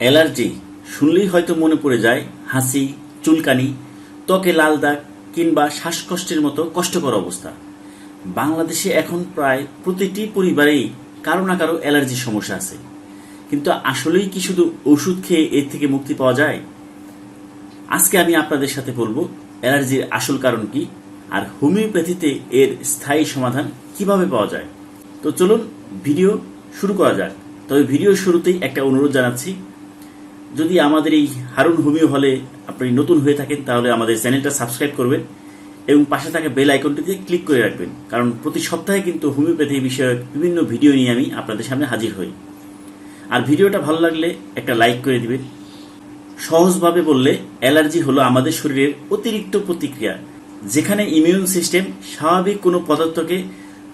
Allergy শুনলেই হয়তো মনে পড়ে যায়, হাসি, চুলকানি, ত্বকে লাল দাগ কিংবা শ্বাসকষ্টের মতো কষ্টকর অবস্থা। বাংলাদেশে এখন প্রায় প্রতিটি পরিবারেই কারও না কারও অ্যালার্জির সমস্যা আছে। কিন্তু আসলেই কি শুধু ওষুধ খেয়ে এর থেকে মুক্তি পাওয়া যায়? আজকে আমি আপনাদের সাথে বলব, অ্যালার্জির আসল কারণ কি আর হোমিওপ্যাথিতে এর স্থায়ী সমাধান কীভাবে পাওয়া যায়। তো চলুন, ভিডিও শুরু করা যাক। তবে ভিডিও শুরুতেই একটা অনুরোধ জানাচ্ছি যদি আমাদের এই হারুন হোমিও হলে আপনি নতুন হয়ে থাকেন, তাহলে আমাদের চ্যানেলটা সাবস্ক্রাইব করবেন এবং পাশে থাকা বেল আইকনটিতে ক্লিক করে রাখবেন, কারণ প্রতি সপ্তাহে কিন্তু হোমিওপ্যাথি বিষয়ক বিভিন্ন ভিডিও নিয়ে আমি আপনাদের সামনে হাজির হই। আর ভিডিওটা ভালো লাগলে একটা লাইক করে দিবেন। সহজভাবে বললে, অ্যালার্জি হলো আমাদের শরীরের অতিরিক্ত প্রতিক্রিয়া, যেখানে ইমিউন সিস্টেম স্বাভাবিক কোনো পদার্থকে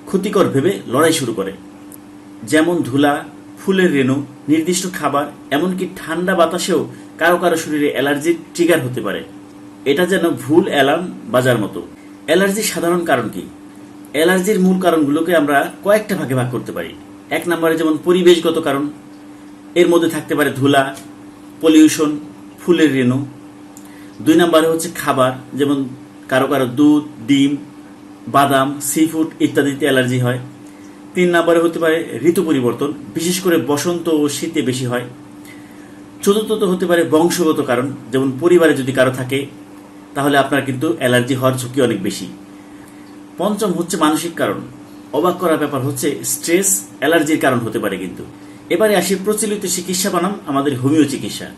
ক্ষতিকর ভেবে লড়াই শুরু করে। যেমন ধুলা ফুলের রেণু, নির্দিষ্ট খাবার, এমনকি ঠান্ডা বাতাসেও কারও কারও শরীরে অ্যালার্জির ট্রিগার হতে পারে। এটা যেন ভুল অ্যালার্ম বাজার মতো। অ্যালার্জির সাধারণ কারণ কি? অ্যালার্জির মূল কারণগুলোকে আমরা কয়েকটা ভাগে ভাগ করতে পারি। এক নম্বরে যেমন পরিবেশগত কারণ, এর মধ্যে থাকতে পারে ধুলা, পলিউশন, ফুলের রেণু। দুই নম্বরে হচ্ছে খাবার, যেমন কারও কারও দুধ, ডিম, বাদাম, সি ফুড ইত্যাদিতে অ্যালার্জি হয়। তিন নম্বরে হতে পারে ঋতু পরিবর্তন, বিশেষ করে বসন্ত ও শীতে বেশি হয়। চতুর্থত হতে পারে বংশগত কারণ, যেমন পরিবারে যদি কারও থাকে, তাহলে আপনার কিন্তু অ্যালার্জি হওয়ার ঝুঁকি অনেক বেশি। পঞ্চম হচ্ছে মানসিক কারণ। অবাক করার ব্যাপার হচ্ছে স্ট্রেস, অ্যালার্জির কারণ হতে পারে কিন্তু। এবারে আসি প্রচলিত চিকিৎসা বানাম আমাদের হোমিও চিকিৎসা।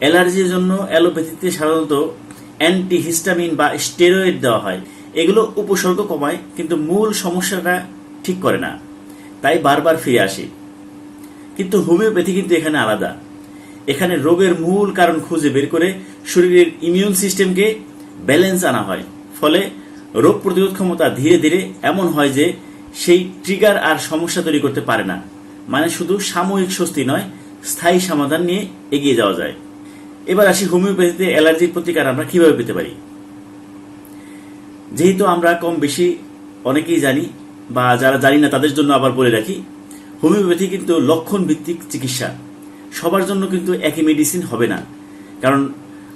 অ্যালার্জির জন্য অ্যালোপ্যাথিতে সাধারণত অ্যান্টিহিস্টামিন বা স্টেরয়েড দেওয়া হয়। এগুলো উপসর্গ কমায়, কিন্তু মূল সমস্যাটা ঠিক করে না। তাই বারবার ফিরে আসি। কিন্তু হোমিওপ্যাথি কিন্তু এখানে আলাদা। এখানে রোগের মূল কারণ খুঁজে বের করে শরীরের ইমিউন সিস্টেমকে ব্যালেন্স আনা হয়। ফলে রোগ প্রতিরোধ ক্ষমতা ধীরে ধীরে এমন হয় যে সেই ট্রিগার আর সমস্যা তৈরি করতে পারে না। মানে শুধু সাময়িক স্বস্তি নয়, স্থায়ী সমাধান নিয়ে এগিয়ে যাওয়া যায়। এবার আসি হোমিওপ্যাথিতে অ্যালার্জির প্রতিকার আমরা কীভাবে পেতে পারি? যেহেতু আমরা কম বেশি অনেকেই জানি বা যারা জানি না, তাদের জন্য আবার বলে রাখি, হোমিওপ্যাথি কিন্তু লক্ষণ ভিত্তিক চিকিৎসা। সবার জন্য কিন্তু একই মেডিসিন হবে না। কারণ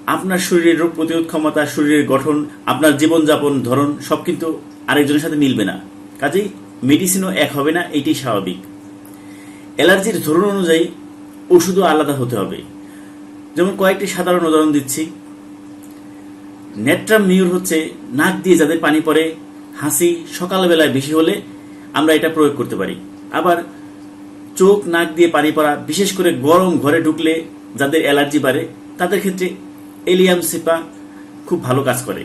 আপনার শরীরের রোগ প্রতিরোধ ক্ষমতা, শরীরের গঠন, আপনার জীবনযাপন, ধরন, সব কিন্তু আরেকজনের সাথে মিলবে না। কাজেই মেডিসিনও এক হবে না, এটাই স্বাভাবিক। অ্যালার্জির ধরন অনুযায়ী ওষুধও আলাদা হতে হবে। যেমন কয়েকটি সাধারণ উদাহরণ দিচ্ছি। নেট্রাম মিউর হচ্ছে, নাক দিয়ে যাদের পানি পড়ে হাসি সকালবেলায় বেশি হলে আমরা এটা প্রয়োগ করতে পারি। আবার চোখ, নাক দিয়ে পানি পড়া, বিশেষ করে গরম ঘরে ঢুকলে যাদের অ্যালার্জি বাড়ে, তাদের ক্ষেত্রে এলিয়াম সিপা খুব ভালো কাজ করে।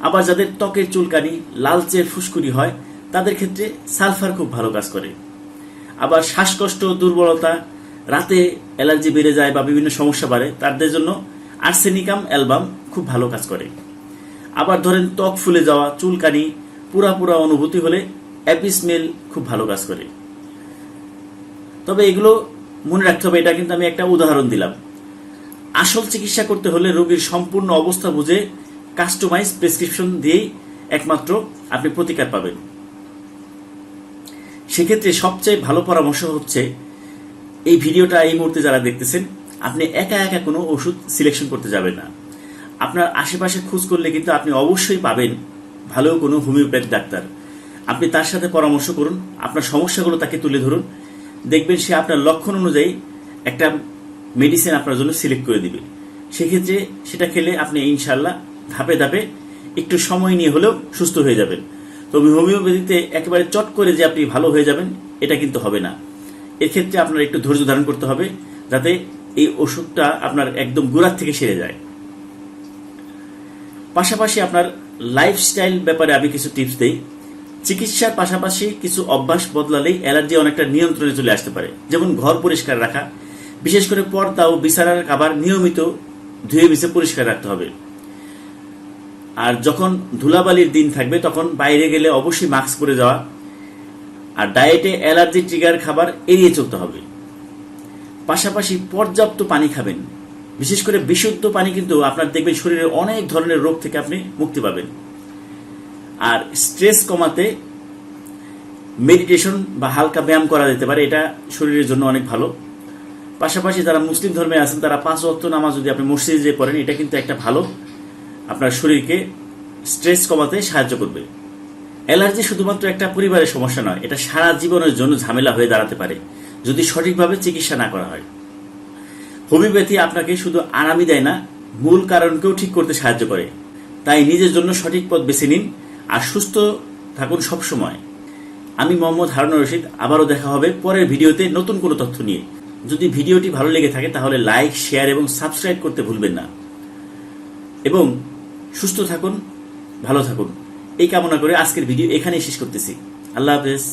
আবার যাদের ত্বকের চুলকানি, লালচে ফুসকুড়ি হয়, তাদের ক্ষেত্রে সালফার খুব ভালো কাজ করে। আবার শ্বাসকষ্ট, দুর্বলতা, রাতে অ্যালার্জি বেড়ে যায় বা বিভিন্ন সমস্যা বাড়ে, তাদের জন্য আর্সেনিকাম অ্যালবাম খুব ভালো কাজ করে। আবার ধরেন ত্বক ফুলে যাওয়া, চুলকানি পুরা পুরা অনুভূতি হলে অ্যাপিসমেল খুব ভালো কাজ করে। তবে এগুলো মনে রাখতে হবে, এটা কিন্তু আমি একটা উদাহরণ দিলাম। আসল চিকিৎসা করতে হলে রোগীর সম্পূর্ণ অবস্থা বুঝে কাস্টমাইজ প্রেসক্রিপশন দিয়েই একমাত্র আপনি প্রতিকার পাবেন। সেক্ষেত্রে সবচেয়ে ভালো পরামর্শ হচ্ছে, এই ভিডিওটা এই মুহূর্তে যারা দেখতেছেন, আপনি একা একা কোনো ওষুধ সিলেকশন করতে যাবেন না। আপনার আশেপাশে খোঁজ করলে কিন্তু আপনি অবশ্যই পাবেন ভালো কোনো হোমিওপ্যাথি ডাক্তার। আপনি তার সাথে পরামর্শ করুন, আপনার সমস্যাগুলো তাকে তুলে ধরুন। দেখবেন সে আপনার লক্ষণ অনুযায়ী একটা মেডিসিন আপনার জন্য সিলেক্ট করে দিবে। সেক্ষেত্রে সেটা খেলে আপনি ইনশাল্লাহ ধাপে ধাপে একটু সময় নিয়ে হলেও সুস্থ হয়ে যাবেন। তবে হোমিওপ্যাথিতে একেবারে চট করে যে আপনি ভালো হয়ে যাবেন, এটা কিন্তু হবে না। এক্ষেত্রে আপনার একটু ধৈর্য ধারণ করতে হবে, যাতে এই ওষুধটা আপনার একদম গোড়ার থেকে সেরে যায়। পাশাপাশি আপনার লাইফস্টাইল ব্যাপারে আমি কিছু টিপস দেই। চিকিৎসার পাশাপাশি কিছু অভ্যাস বদলালেই অ্যালার্জি অনেকটা নিয়ন্ত্রণে চলে আসতে পারে। যেমন ঘর পরিষ্কার রাখা, বিশেষ করে পর্দা ও বিছানার খাবার নিয়মিত ধুয়ে মিশে পরিষ্কার রাখতে হবে। আর যখন ধুলাবালির দিন থাকবে, তখন বাইরে গেলে অবশ্যই মাস্ক পরে যাওয়া আর ডায়েটে অ্যালার্জি ট্রিগার খাবার এড়িয়ে চলতে হবে। পাশাপাশি পর্যাপ্ত পানি খাবেন। বিশেষ করে বিশুদ্ধ পানি কিন্তু আপনার দেখবেন শরীরের অনেক ধরনের রোগ থেকে আপনি মুক্তি পাবেন। আর স্ট্রেস কমাতে মেডিটেশন বা হালকা ব্যায়াম করা যেতে পারে, এটা শরীরের জন্য অনেক ভালো। পাশাপাশি যারা মুসলিম ধর্মে আছেন, তারা পাঁচ ওয়াক্ত নামাজ যদি আপনি মসজিদে যে পড়েন, এটা কিন্তু একটা ভালো। আপনার শরীরকে স্ট্রেস কমাতে সাহায্য করবে। অ্যালার্জি শুধুমাত্র একটা পরিবারের সমস্যা নয়, এটা সারা জীবনের জন্য ঝামেলা হয়ে দাঁড়াতে পারে, যদি সঠিকভাবে চিকিৎসা না করা হয়। হোমিওপ্যাথি আপনাকে শুধু আরামই দেয় না, মূল কারণকেও ঠিক করতে সাহায্য করে। তাই নিজের জন্য সঠিক পথ বেছে নিন আর সুস্থ থাকুন সবসময়। আমি মোহাম্মদ হারুন রশিদ, আবারও দেখা হবে পরের ভিডিওতে নতুন কোনো তথ্য নিয়ে। যদি ভিডিওটি ভালো লেগে থাকে তাহলে লাইক, শেয়ার এবং সাবস্ক্রাইব করতে ভুলবেন না। এবং সুস্থ থাকুন, ভালো থাকুন। এই কামনা করে আজকের ভিডিও এখানেই শেষ করতেছি। আল্লাহ হাফেজ।